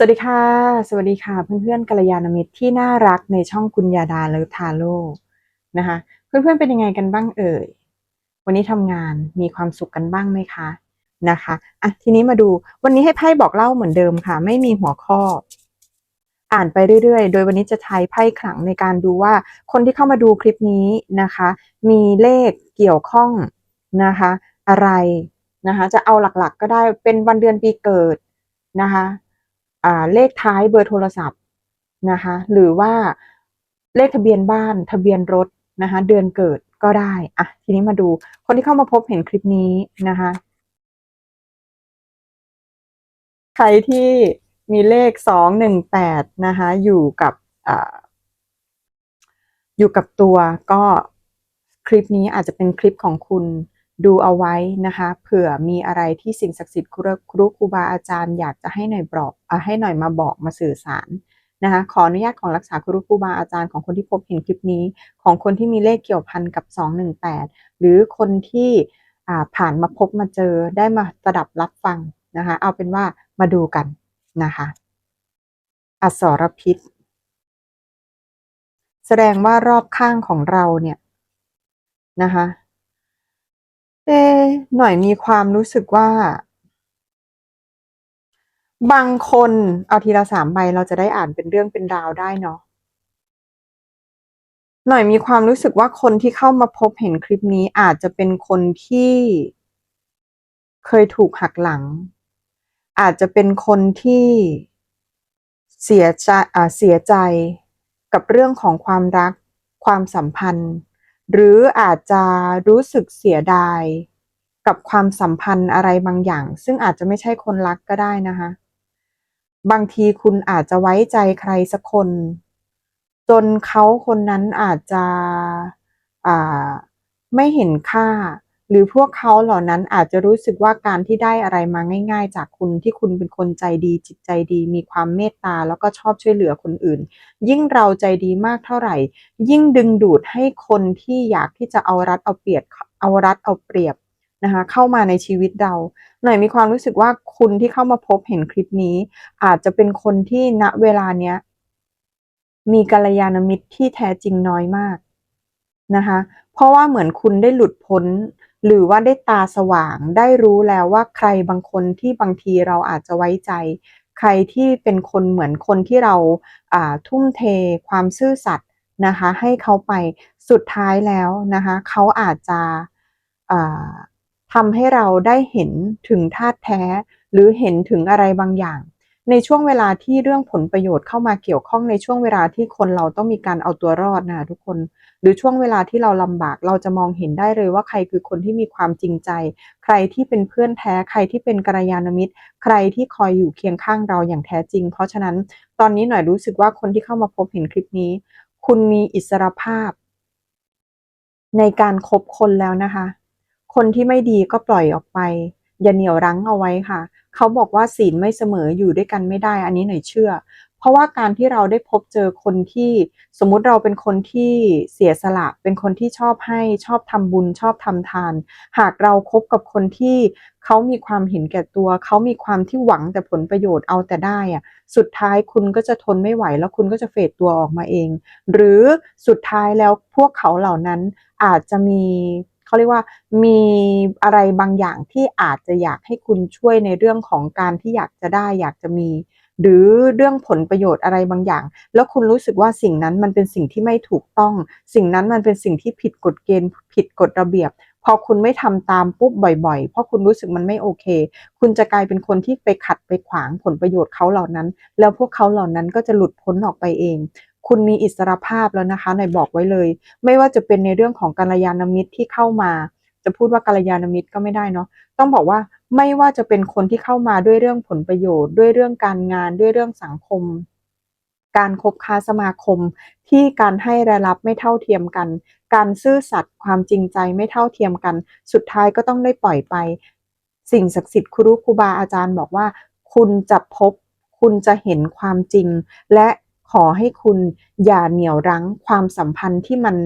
สวัสดีค่ะ สวัสดีค่ะ เพื่อนๆกัลยาณมิตรที่น่ารักในช่องกุญญาดาเลิฟทาโร่นะคะ เพื่อนๆเป็นยังไงกันบ้างเอ่ย วันนี้ทำงานมีความสุขกันบ้างไหมคะนะคะอะทีนี้มาดูวันนี้ให้ไพ่บอกเล่าเหมือนเดิมค่ะ ไม่มีหัวข้อ อ่านไปเรื่อยๆ โดยวันนี้จะใช้ไพ่ขลังในการดูว่า คนที่เข้ามาดูคลิปนี้นะคะ มีเลขเกี่ยวข้องนะคะ อะไรนะคะ จะเอาหลักๆก็ได้เป็นวันเดือนปีเกิดนะคะ เลขท้ายเบอร์โทรศัพท์นะคะหรือว่าเลขทะเบียนบ้านทะเบียนรถนะคะเดือนเกิดก็ได้อะทีนี้มาดูคนที่เข้ามาพบเห็นคลิปนี้นะคะใครที่มีเลขสองหนึ่งแปดนะคะอยู่กับออยู่กับตัวก็คลิปนี้อาจจะเป็นคลิปของคุณ ดูเอาไว้นะคะ เผื่อมีอะไรที่สิ่งศักดิ์สิทธิ์ครูครูครูบาอาจารย์อยากจะให้หน่อยบอกอให้หน่อยมาบอกมาสื่อสารนะคะขออนุญาตของรักษาครูครูบาอาจารย์ของคนที่พบเห็นคลิปนี้ ของคนที่มีเลขเกี่ยวพันกับสองหนึ่งแปดหรือคนที่ผ่านมาพบมาเจอได้มาสดับรับฟังนะคะ เอาเป็นว่ามาดูกันนะคะ อสรพิษ แสดงว่ารอบข้างของเราเนี่ยนะคะ เอหน่อยมีความรู้สึกว่า บางคนเอาทีละสามใบเราจะได้อ่านเป็นเรื่องเป็นราวได้เนาะหน่อยมีความรู้สึกว่าคนที่เข้ามาพบเห็นคลิปนี้อาจจะเป็นคนที่เคยถูกหักหลัง อาจจะเป็นคนที่เสียใจเสียใจกับเรื่องของความรักความสัมพันธ์ หรืออาจจะรู้สึกเสียดาย กับความสัมพันธ์อะไรบางอย่าง ซึ่งอาจจะไม่ใช่คนรักก็ได้นะคะ บางทีคุณอาจจะไว้ใจใครสักคน จนเขาคนนั้นอาจจะไม่เห็นค่า หรือพวกเขาเหล่านั้นอาจจะรู้สึกว่าการที่ได้อะไรมาง่าย ๆ จากคุณที่คุณเป็นคนใจดี จิตใจดี มีความเมตตาแล้วก็ชอบช่วยเหลือคนอื่น ยิ่งเราใจดีมากเท่าไหร่ ยิ่งดึงดูดให้คนที่อยากที่จะเอารัดเอาเปรียบเอารัดเอาเปรียบนะคะเข้ามาในชีวิตเรา หน่อยมีความรู้สึกว่าคุณที่เข้ามาพบเห็นคลิปนี้ อาจจะเป็นคนที่ณเวลาเนี้ยมีกัลยาณมิตรที่แท้จริงน้อยมากนะคะเพราะว่าเหมือนคุณได้หลุดพ้น หรือว่าได้ตาสว่างได้รู้แล้วว่าใครบางคนที่บางทีเราอาจจะไว้ใจ ใครที่เป็นคนเหมือนคนที่เราทุ่มเทความซื่อสัตย์นะคะให้เขาไปสุดท้ายแล้วนะคะเขาอาจจะทำให้เราได้เห็นถึงธาตุแท้ หรือเห็นถึงอะไรบางอย่าง ในช่วงเวลาที่เรื่องผลประโยชน์เข้ามาเกี่ยวข้องในช่วงเวลาที่คนเราต้องมีการเอาตัวรอดนะทุกคน หรือช่วงเวลาที่เราลำบากเราจะมองเห็นได้เลยว่าใครคือคนที่มีความจริงใจ ใครที่เป็นเพื่อนแท้ใครที่เป็นกัลยาณมิตร ใครที่คอยอยู่เคียงข้างเราอย่างแท้จริง เพราะฉะนั้นตอนนี้หน่อยรู้สึกว่าคนที่เข้ามาพบเห็นคลิปนี้ คุณมีอิสรภาพ ในการคบคนแล้วนะคะ คนที่ไม่ดีก็ปล่อยออกไป อย่าเหนี่ยวรั้งเอาไว้ค่ะ เขาบอกว่าศีลไม่เสมออยู่ด้วยกันไม่ได้ อันนี้หน่อยเชื่อ เพราะว่าการที่เราได้พบเจอคนที่สมมุติเราเป็นคนที่เสียสละ เป็นคนที่ชอบให้ชอบทำบุญชอบทำทาน หากเราครบกับคนที่เขามีความเห็นแก่ตัวเขามีความที่หวังแต่ผลประโยชน์เอาแต่ได้อะสุดท้ายคุณก็จะทนไม่ไหว แล้วคุณก็จะเฟดตัวออกมาเอง หรือสุดท้ายแล้วพวกเขาเหล่านั้นอาจจะมีเขาเรียกว่ามีอะไรบางอย่างที่อาจจะอยากให้คุณช่วยในเรื่องของการที่อยากจะได้อยากจะมี หรือเรื่องผลประโยชน์อะไรบางอย่าง แล้วคุณรู้สึกว่าสิ่งนั้นมันเป็นสิ่งที่ไม่ถูกต้อง สิ่งนั้นมันเป็นสิ่งที่ผิดกฎเกณฑ์ผิดกฎระเบียบ พอคุณไม่ทำตามปุ๊บบ่อยๆ เพราะคุณรู้สึกมันไม่โอเค คุณจะกลายเป็นคนที่ไปขัดไปขวางผลประโยชน์เขาเหล่านั้น แล้วพวกเขาเหล่านั้นก็จะหลุดพ้นออกไปเองคุณมีอิสรภาพแล้วนะคะหน่อยบอกไว้เลย ไม่ว่าจะเป็นในเรื่องของกัลยาณมิตรที่เข้ามา จะพูดว่ากัลยาณมิตรก็ไม่ได้เนาะต้องบอกว่าไม่ว่าจะเป็นคนที่เข้ามาด้วยเรื่องผลประโยชน์ ด้วยเรื่องการงานด้วยเรื่องสังคม การคบค้าสมาคม ที่การให้และรับไม่เท่าเทียมกัน การซื่อสัตย์ความจริงใจไม่เท่าเทียมกัน สุดท้ายก็ต้องได้ปล่อยไป สิ่งศักดิ์สิทธิ์ครูครูบาอาจารย์บอกว่า คุณจะพบ คุณจะเห็นความจริง และขอให้คุณอย่าเหนี่ยวรั้งความสัมพันธ์ที่มัน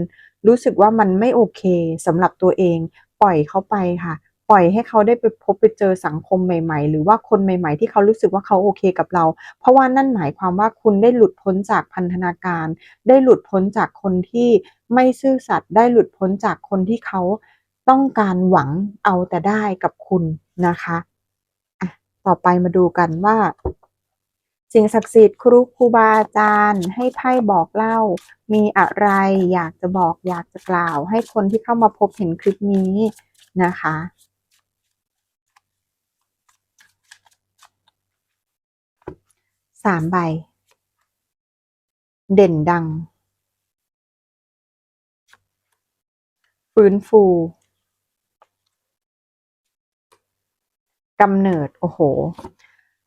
รู้สึกว่ามันไม่โอเคสำหรับตัวเอง ปล่อยเขาไปค่ะ ปล่อยให้เขาได้ไปพบไปเจอสังคมใหม่ ๆ หรือว่าคนใหม่ ๆ ที่เขารู้สึกว่าเขาโอเคกับเรา เพราะว่านั่นหมายความว่าคุณได้หลุดพ้นจากพันธนาการ ได้หลุดพ้นจากคนที่ไม่ซื่อสัตย์ได้หลุดพ้นจากคนที่เขาต้องการหวังเอาแต่ได้กับคุณนะคะอะต่อไปมาดูกันว่า สิ่งศักดิ์สิทธิ์ครูครูบาอาจารย์ ให้ไพ่บอกเล่า มีอะไรอยากจะบอกอยากจะกล่าว ให้คนที่เข้ามาพบเห็นคลิปนี้นะคะสามใบ เด่นดัง ฟื้นฟู กำเนิด โอ้โห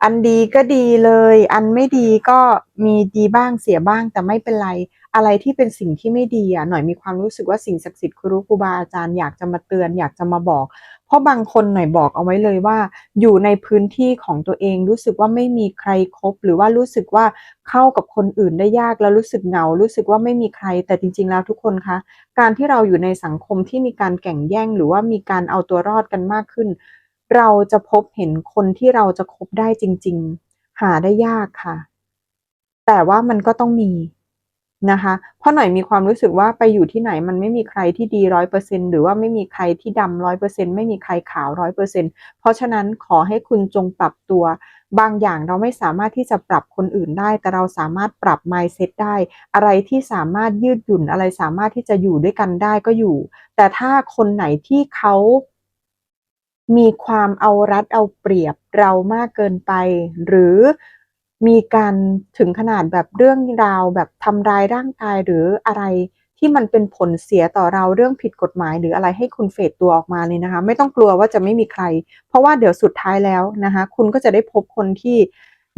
อันดีก็ดีเลย อันไม่ดีก็มีดีบ้างเสียบ้างแต่ไม่เป็นไร อะไรที่เป็นสิ่งที่ไม่ดีอะหน่อยมีความรู้สึกว่าสิ่งศักดิ์สิทธิ์ครูครูบาอาจารย์อยากจะมาเตือนอยากจะมาบอก เพราะบางคนหน่อยบอกเอาไว้เลยว่า อยู่ในพื้นที่ของตัวเองรู้สึกว่าไม่มีใครคบหรือว่ารู้สึกว่าเข้ากับคนอื่นได้ยากแล้วรู้สึกเหงา รู้สึกว่าไม่มีใคร แต่จริง ๆ แล้วทุกคนคะ การที่เราอยู่ในสังคมที่มีการแข่งแย่ง หรือว่ามีการเอาตัวรอดกันมากขึ้น เราจะพบเห็นคนที่เราจะคบได้จริง ๆ หาได้ยากค่ะ แต่ว่ามันก็ต้องมีนะคะ เพราะหน่อยมีความรู้สึกว่าไปอยู่ที่ไหนมันไม่มีใครที่ดีร้อยเปอร์เซ็นหรือว่าไม่มีใครที่ดำร้อยเปอร์เซ็นไม่มีใครขาวร้อยเปอร์เซ็นเพราะฉะนั้นขอให้คุณจงปรับตัว บางอย่างเราไม่สามารถที่จะปรับคนอื่นได้ แต่เราสามารถปรับ mindset ได้ อะไรที่สามารถยืดหยุ่นอะไรสามารถที่จะอยู่ด้วยกันได้ก็อยู่ แต่ถ้าคนไหนที่เขา มีความเอารัดเอาเปรียบเรามากเกินไป หรือมีการถึงขนาดแบบเรื่องราวแบบทำร้ายร่างกายหรืออะไรที่มันเป็นผลเสียต่อเราเรื่องผิดกฎหมาย หรืออะไรให้คุณเฟดตัวออกมาเลยนะคะ ไม่ต้องกลัวว่าจะไม่มีใคร เพราะว่าเดี๋ยวสุดท้ายแล้วนะคะ คุณก็จะได้พบคนที่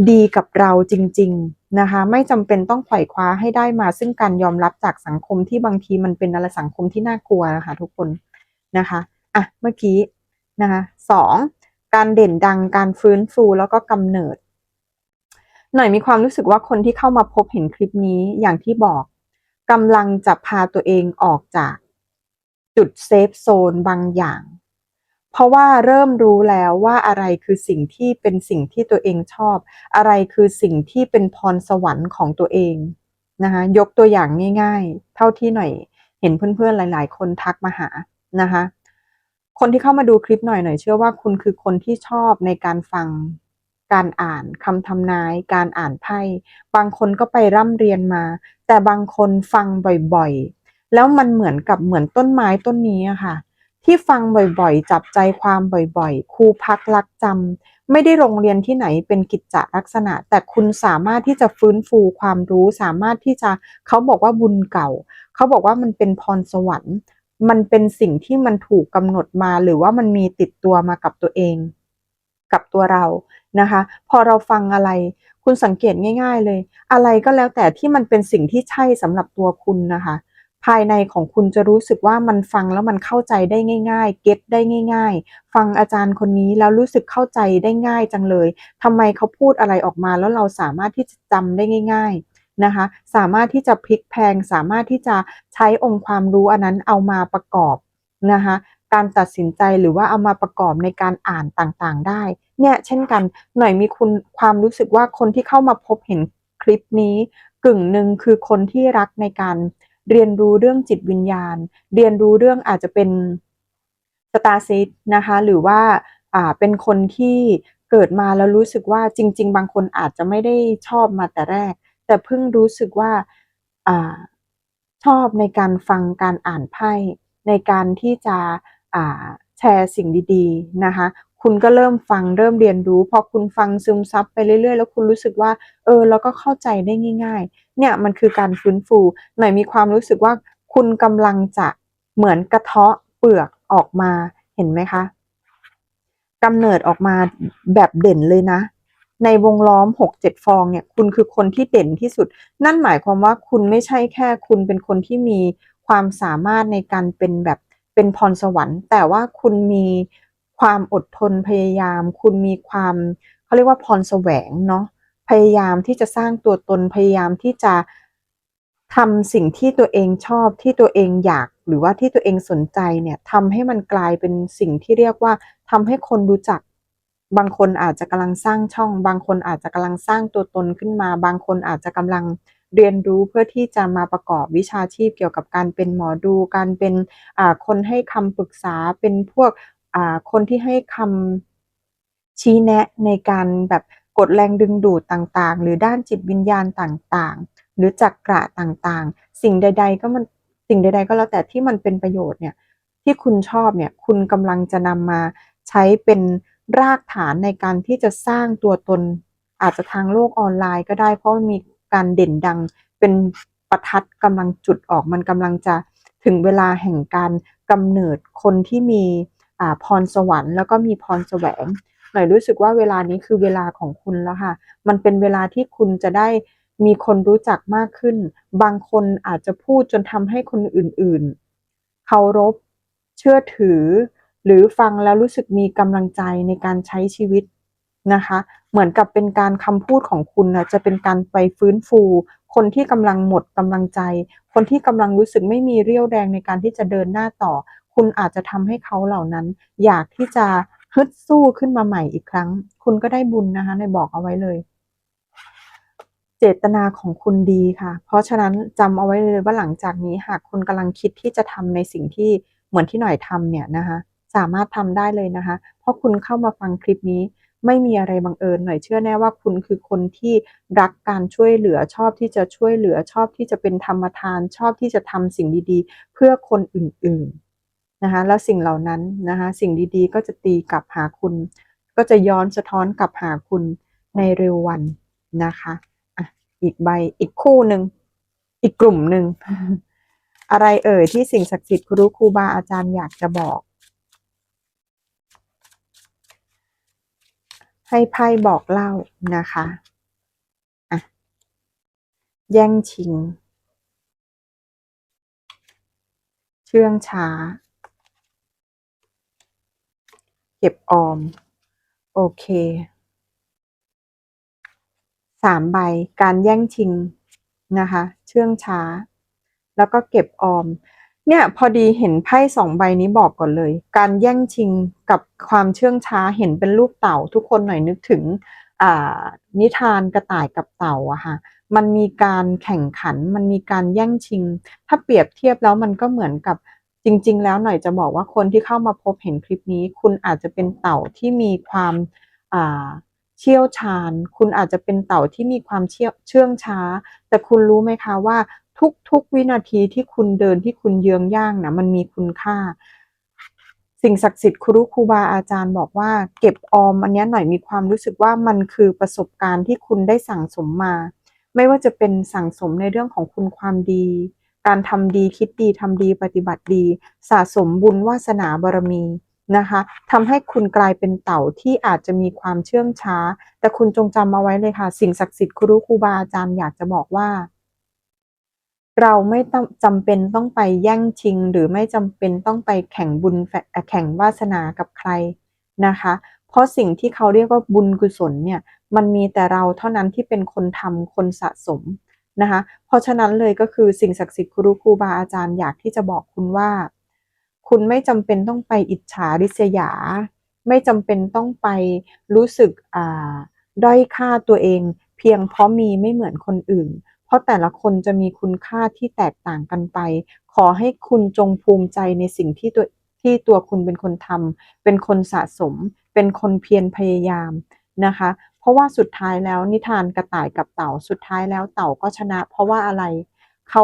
ดีกับเราจริง ๆนะคะ ไม่จำเป็นต้องไขว่คว้าให้ได้มาซึ่งการยอมรับจากสังคมที่บางทีมันเป็นอะไรสังคมที่น่ากลัวนะคะทุกคนนะคะอะเมื่อกี้ นะคะสองการเด่นดังการฟื้นฟูแล้วก็กำเนิด หน่อยมีความรู้สึกว่าคนที่เข้ามาพบเห็นคลิปนี้อย่างที่บอกกำลังจะพาตัวเองออกจากจุดเซฟโซนบางอย่าง เพราะว่าเริ่มรู้แล้วว่าอะไรคือสิ่งที่เป็นสิ่งที่ตัวเองชอบ อะไรคือสิ่งที่เป็นพรสวรรค์ของตัวเองนะคะยกตัวอย่างง่าย ๆ เท่าที่หน่อยเห็นเพื่อนๆหลาย ๆ คนทักมาหานะคะ คนที่เข้ามาดูคลิปหน่อยหน่อยเชื่อว่าคุณคือคนที่ชอบในการฟังการอ่านคำทำนาย การอ่านไพ่บางคนก็ไปร่ำเรียนมา แต่บางคนฟังบ่อยๆ แล้วมันเหมือนกับเหมือนต้นไม้ต้นนี้อะค่ะ ที่ฟังบ่อยๆ จับใจความบ่อยๆครูพักรักจำไม่ได้โรงเรียนที่ไหนเป็นกิจจลักษณะ แต่คุณสามารถที่จะฟื้นฟูความรู้สามารถที่จะเขาบอกว่าบุญเก่า เขาบอกว่ามันเป็นพรสวรรค์ มันเป็นสิ่งที่มันถูกกำหนดมาหรือว่ามันมีติดตัวมากับตัวเอง กับตัวเรานะคะ พอเราฟังอะไร คุณสังเกตง่าย ๆ เลย อะไรก็แล้วแต่ที่มันเป็นสิ่งที่ใช่สำหรับตัวคุณนะคะ ภายในของคุณจะรู้สึกว่ามันฟังแล้วมันเข้าใจได้ง่าย ๆ เก็ตได้ง่าย ๆ ฟังอาจารย์คนนี้แล้วรู้สึกเข้าใจได้ง่ายจังเลยทำไมเขาพูดอะไรออกมาแล้วเราสามารถที่จะจำได้ง่าย ๆ นะคะ สามารถที่จะพลิกแพงสามารถที่จะใช้องค์ความรู้อันนั้นเอามาประกอบนะคะการตัดสินใจหรือว่าเอามาประกอบในการอ่านต่างๆ ได้ เนี่ยเช่นกันหน่อยมีคุณความรู้สึกว่าคนที่เข้ามาพบเห็นคลิปนี้กึ่งหนึ่งคือคนที่รักในการเรียนรู้เรื่องจิตวิญญาณ เรียนรู้เรื่องอาจจะเป็นสตาร์ซิตนะคะหรือว่าอ่าเป็นคนที่เกิดมาแล้วรู้สึกว่าจริง ๆ บางคนอาจจะไม่ได้ชอบมาแต่แรก แต่เพิ่งรู้สึกว่าอชอบในการฟังการอ่านไพ่ ในการที่จะแชร์สิ่งดีๆนะคะคุณก็เริ่มฟังเริ่มเรียนรู้ พอคุณฟังซึมซับไปเรื่อยๆ แล้วคุณรู้สึกว่า เออแล้วก็เข้าใจได้ง่าย ๆ เนี่ยมันคือการฟื้นฟูหน่อยมีความรู้สึกว่าคุณกำลังจะเหมือนกระเทาะเปลือกออกมาเห็นไหมคะกำเนิดออกมาแบบเด่นเลยนะ ในวงล้อมหกเจ็ดฟองเนี่ยคุณคือคนที่เด่นที่สุด นั่นหมายความว่าคุณไม่ใช่แค่คุณเป็นคนที่มีความสามารถในการเป็นแบบเป็นพรสวรรค์ แต่ว่าคุณมีความอดทนพยายาม คุณมีความเขาเรียกว่าพรแสวงเนาะพยายามที่จะสร้างตัวตนพยายามที่จะทำสิ่งที่ตัวเองชอบที่ตัวเองอยาก หรือว่าที่ตัวเองสนใจเนี่ยทำให้มันกลายเป็นสิ่งที่เรียกว่าทำให้คนรู้จัก บางคนอาจจะกำลังสร้างช่อง บางคนอาจจะกำลังสร้างตัวตนขึ้นมา บางคนอาจจะกำลังเรียนรู้เพื่อที่จะมาประกอบวิชาชีพเกี่ยวกับการเป็นหมอดู การเป็นคนให้คำปรึกษาเป็นพวกคนที่ให้คำชี้แนะในการแบบกดแรงดึงดูดต่างๆ หรือด้านจิตวิญญาณต่างๆ หรือจักระต่างๆ สิ่งใด ๆ ก็มันสิ่งใด ๆ ก็แล้วแต่ที่มันเป็นประโยชน์เนี่ยที่คุณชอบเนี่ยคุณกำลังจะนำมาใช้เป็น รากฐานในการที่จะสร้างตัวตน อาจจะทางโลกออนไลน์ก็ได้ เพราะมันมีการเด่นดังเป็นประทัดกำลังจุดออกมันกำลังจะถึงเวลาแห่งการกำเนิดคนที่มีพรสวรรค์ แล้วก็มีพรแสวงหน่อยรู้สึกว่าเวลานี้คือเวลาของคุณแล้วค่ะ มันเป็นเวลาที่คุณจะได้มีคนรู้จักมากขึ้น บางคนอาจจะพูดจนทำให้คนอื่นๆเคารพ เชื่อถือ หรือฟังแล้วรู้สึกมีกำลังใจในการใช้ชีวิตนะคะ เหมือนกับเป็นการคำพูดของคุณนะจะเป็นการไปฟื้นฟู คนที่กำลังหมดกำลังใจ คนที่กำลังรู้สึกไม่มีเรี่ยวแรงในการที่จะเดินหน้าต่อ คุณอาจจะทำให้เขาเหล่านั้น อยากที่จะฮึดสู้ขึ้นมาใหม่อีกครั้ง คุณก็ได้บุญนะคะในบอกเอาไว้เลย เจตนาของคุณดีค่ะ เพราะฉะนั้นจำเอาไว้เลยว่าหลังจากนี้หากคุณกำลังคิดที่จะทำในสิ่งที่เหมือนที่หน่อยทำเนี่ยนะคะ สามารถทำได้เลยนะคะ เพราะคุณเข้ามาฟังคลิปนี้ ไม่มีอะไรบังเอิญหน่อยเชื่อแน่ว่าคุณคือคนที่รักการช่วยเหลือชอบที่จะช่วยเหลือชอบที่จะเป็นธรรมทาน ชอบที่จะทำสิ่งดีๆ เพื่อคนอื่นๆนะคะแล้วสิ่งเหล่านั้นนะคะสิ่งดีๆ ก็จะตีกลับหาคุณ ก็จะย้อนสะท้อนกลับหาคุณในเร็ววันนะคะอะอีกใบอีกคู่หนึ่งอีกกลุ่มหนึ่งอะไรเอ่ยที่สิ่งศักดิ์สิทธิ์ครูครูบาอาจารย์อยากจะบอก ให้ไพ่บอกเล่านะคะอะแย่งชิง เชื่องช้า เก็บออม โอเคสามใบการแย่งชิงนะคะ เชื่องช้า แล้วก็เก็บออม เนี่ยพอดีเห็นไพ่สองใบนี้บอกก่อนเลย การแย่งชิงกับความเชื่องช้าเห็นเป็นรูปเต่า ทุกคนหน่อยนึกถึงนิทานกระต่ายกับเต่าอะค่ะมันมีการแข่งขัน มันมีการแย่งชิง ถ้าเปรียบเทียบแล้วมันก็เหมือนกับจริง ๆ แล้วหน่อยจะบอกว่าคนที่เข้ามาพบเห็นคลิปนี้ คุณอาจจะเป็นเต่าที่มีความเชี่ยวชาญ คุณอาจจะเป็นเต่าที่มีความเชี่ยวเชื่องช้า แต่คุณรู้ไหมคะว่า ทุกๆ วินาทีที่คุณเดินที่คุณเยื้องย่างนะมันมีคุณค่า สิ่งศักดิ์สิทธิ์ครูครูบาอาจารย์บอกว่า เก็บออมอันนี้หน่อยมีความรู้สึกว่ามันคือประสบการณ์ที่คุณได้สั่งสมมา ไม่ว่าจะเป็นสั่งสมในเรื่องของคุณความดี การทำดีคิดดีทำดีปฏิบัติดี สะสมบุญวาสนาบารมีนะคะทำให้คุณกลายเป็นเต่าที่อาจจะมีความเชื่องช้า แต่คุณจงจำเอาไว้เลยค่ะ สิ่งศักดิ์สิทธิ์ครูครูบาอาจารย์อยากจะบอกว่า เราไม่ต้องจำเป็นต้องไปแย่งชิง หรือไม่จำเป็นต้องไปแข่งบุญแฝเอ่อแข่งวาสนากับใครนะคะ เพราะสิ่งที่เขาเรียกว่าบุญกุศลเนี่ยมันมีแต่เราเท่านั้นที่เป็นคนทำคนสะสมนะคะ เพราะฉะนั้นเลยก็คือสิ่งศักดิ์สิทธิ์ครูครูบาอาจารย์อยากที่จะบอกคุณว่า คุณไม่จำเป็นต้องไปอิจฉาริษยา ไม่จำเป็นต้องไปรู้สึกอ่าด้อยค่าตัวเอง เพียงเพราะมีไม่เหมือนคนอื่น เพราะแต่ละคนจะมีคุณค่าที่แตกต่างกันไป ขอให้คุณจงภูมิใจในสิ่งที่ตัวที่ตัวคุณเป็นคนทำเป็นคนสะสม เป็นคนเพียรพยายามนะคะ เพราะว่าสุดท้ายแล้วนิทานกระต่ายกับเต่าสุดท้ายแล้วเต่าก็ชนะ เพราะว่าอะไรเขา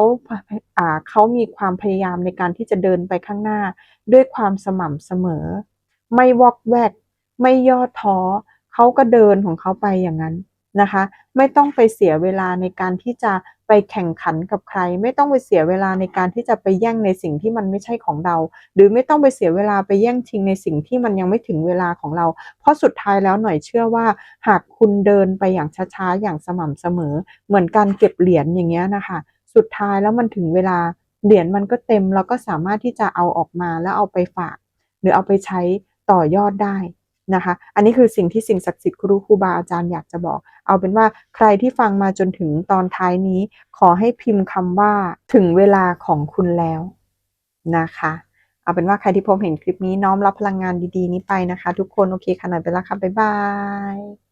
อ่าเขามีความพยายามในการที่จะเดินไปข้างหน้า ด้วยความสม่ำเสมอ ไม่วอกแวก ไม่ย่อท้อเขาก็เดินของเขาไปอย่างนั้น นะคะ ไม่ต้องไปเสียเวลาในการที่จะไปแข่งขันกับใคร ไม่ต้องไปเสียเวลาในการที่จะไปแย่งในสิ่งที่มันไม่ใช่ของเรา หรือไม่ต้องไปเสียเวลาไปแย่งชิงในสิ่งที่มันยังไม่ถึงเวลาของเรา เพราะสุดท้ายแล้วหน่อยเชื่อว่า หากคุณเดินไปอย่างช้าๆอย่างสม่ำเสมอ เหมือนการเก็บเหรียญอย่างเงี้ยนะคะ สุดท้ายแล้วมันถึงเวลาเหรียญมันก็เต็มเราก็สามารถที่จะเอาออกมาแล้วเอาไปฝาก หรือเอาไปใช้ต่อยอดได้ นะคะ อันนี้คือสิ่งที่สิ่งศักดิ์สิทธิ์ครูครูบาอาจารย์อยากจะบอก เอาเป็นว่าใครที่ฟังมาจนถึงตอนท้ายนี้ ขอให้พิมพ์คำว่าถึงเวลาของคุณแล้วนะคะ เอาเป็นว่าใครที่พบเห็นคลิปนี้น้อมรับพลังงานดีๆ นี้ไปนะคะ ทุกคนโอเคค่ะหน่อยไปแล้วค่ะบ๊ายบาย